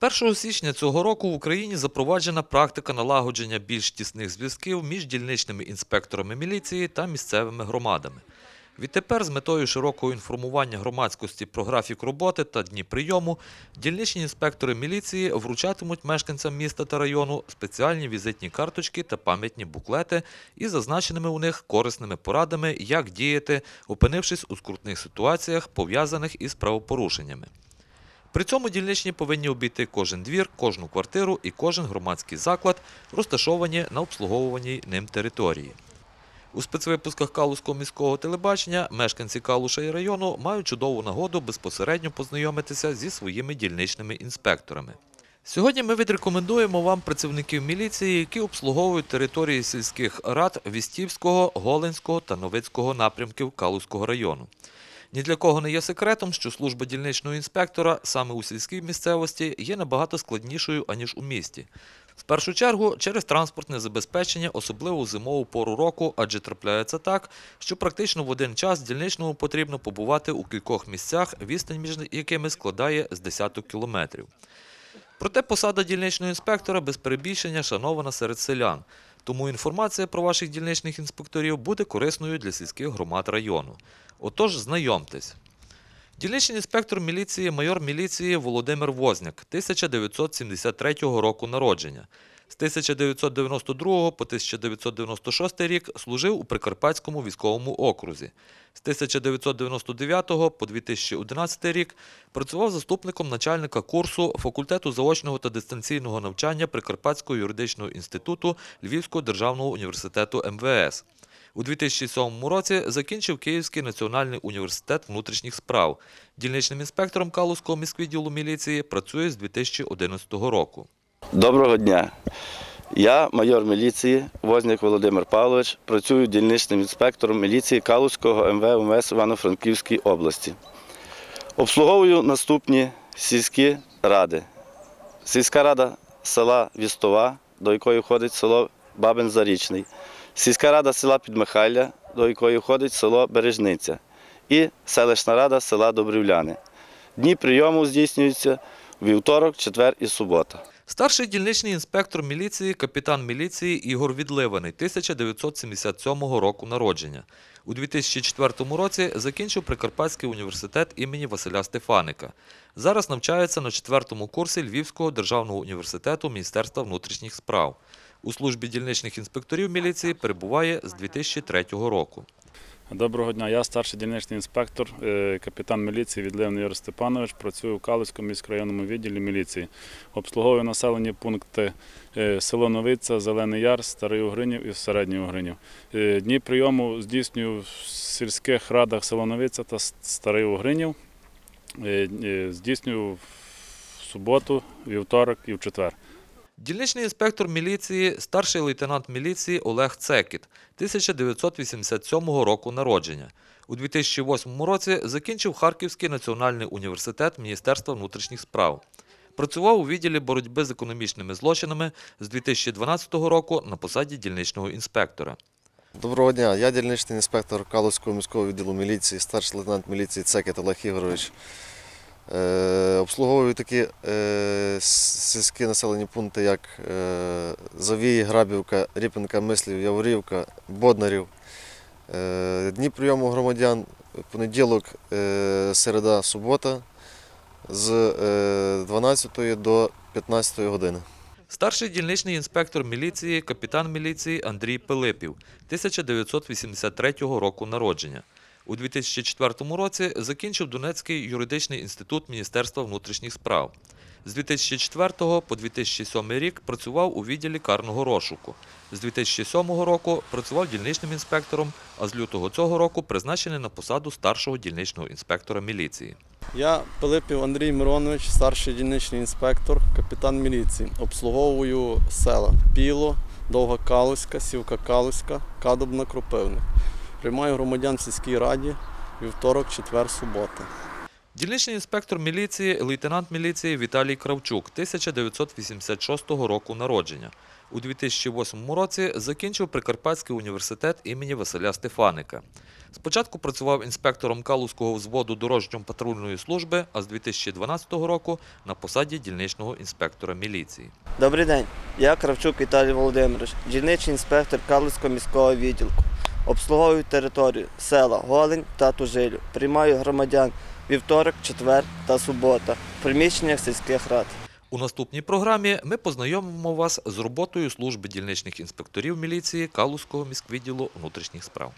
1 січня цього року в Україні запроваджена практика налагодження більш тісних зв'язків між дільничними інспекторами міліції та місцевими громадами. Відтепер з метою широкого інформування громадськості про графік роботи та дні прийому дільничні інспектори міліції вручатимуть мешканцям міста та району спеціальні візитні карточки та пам'ятні буклети із зазначеними у них корисними порадами, як діяти, опинившись у скрутних ситуаціях, пов'язаних із правопорушеннями. При цьому дільничні повинні обійти кожен двір, кожну квартиру і кожен громадський заклад, розташовані на обслуговуваній ним території. У спецвипусках Калузького міського телебачення мешканці Калуша і району мають чудову нагоду безпосередньо познайомитися зі своїми дільничними інспекторами. Сьогодні ми відрекомендуємо вам працівників міліції, які обслуговують території сільських рад Вістівського, Голенського та Новицького напрямків Калузького району. Ні для кого не є секретом, що служба дільничного інспектора саме у сільській місцевості є набагато складнішою, аніж у місті. В першу чергу через транспортне забезпечення, особливо зимову пору року, адже трапляється так, що практично в один час дільничному потрібно побувати у кількох місцях, відстань між якими складає з десяток кілометрів. Проте посада дільничного інспектора без перебільшення шанована серед селян. Тому інформація про ваших дільничних інспекторів буде корисною для сільських громад району. Отож, знайомтесь. Дільничний інспектор міліції, майор міліції Володимир Возняк, 1973 року народження. З 1992 по 1996 рік служив у Прикарпатському військовому окрузі. З 1999 по 2011 рік працював заступником начальника курсу факультету заочного та дистанційного навчання Прикарпатського юридичного інституту Львівського державного університету МВС. У 2007 році закінчив Київський національний університет внутрішніх справ. Дільничним інспектором Калузького міськвідділу міліції працює з 2011 року. Доброго дня. Я майор міліції Возняк Володимир Павлович, працюю дільничним інспектором міліції Калузького МВ УМС Івано-Франківській області. Обслуговую наступні сільські ради. Сільська рада села Вістова, до якої входить село Бабин Зарічний. Сільська рада села Підмихайля, до якої входить село Бережниця. І селищна рада села Добрівляни. Дні прийому здійснюються вівторок, четвер і субота. Старший дільничний інспектор міліції, капітан міліції Ігор Відливаний, 1977 року народження. У 2004 році закінчив Прикарпатський університет імені Василя Стефаника. Зараз навчається на четвертому курсі Львівського державного університету Міністерства внутрішніх справ. У службі дільничних інспекторів міліції перебуває з 2003 року. Доброго дня, я старший дільничний інспектор, е, капітан міліції Відливний Ігор Степанович. Працюю у Калицькому міськрайонному відділі міліції. Обслуговую населені пункти е, село Новиця, Зелений Яр, Старий Угринів і Середній Угринів. Е, Дні прийому здійснюю в сільських радах село Новиця та Старий Угринів. Здійснюю в суботу, вівторок і в четвер. Дільничний інспектор міліції, старший лейтенант міліції Олег Цекіт, 1987 року народження. У 2008 році закінчив Харківський національний університет Міністерства внутрішніх справ. Працював у відділі боротьби з економічними злочинами з 2012 року на посаді дільничного інспектора. Доброго дня, я дільничний інспектор Калузького міського відділу міліції, старший лейтенант міліції Цекет Олег Ігорович. Е, обслуговую такі е, сільські населені пункти, як е, Завій, Грабівка, Ріпинка, Мислів, Яворівка, Боднарів. Дні прийому громадян понеділок, середа, субота з е, 12 до 15 години. Старший дільничний інспектор міліції, капітан міліції Андрій Пилипів, 1983 року народження. У 2004 році закінчив Донецький юридичний інститут Міністерства внутрішніх справ. З 2004 по 2007 рік працював у відділі карного розшуку. З 2007 року працював дільничним інспектором, а з лютого цього року призначений на посаду старшого дільничного інспектора міліції. Я Пилипів Андрій Миронович, старший дільничний інспектор, капітан міліції. Обслуговую села Піло, Довга Калуська, Сівка Калуська, Кадобна Кропивник. Приймаю громадян в сільській раді вівторок, четвер, субота. Дільничний інспектор міліції, лейтенант міліції Віталій Кравчук, 1986 року народження. У 2008 році закінчив Прикарпатський університет імені Василя Стефаника. Спочатку працював інспектором Калузького взводу дорожньо-патрульної служби, а з 2012 року на посаді дільничного інспектора міліції. Добрий день. Я Кравчук Віталій Володимирович, дільничний інспектор Карлівського міського відділку. Обслуговую територію села Голень та Тужилю. Приймаю громадян вівторок, четвер та субота в приміщеннях сільських рад. У наступній програмі ми познайомимо вас з роботою служби дільничних інспекторів міліції Калузького міськвідділу внутрішніх справ.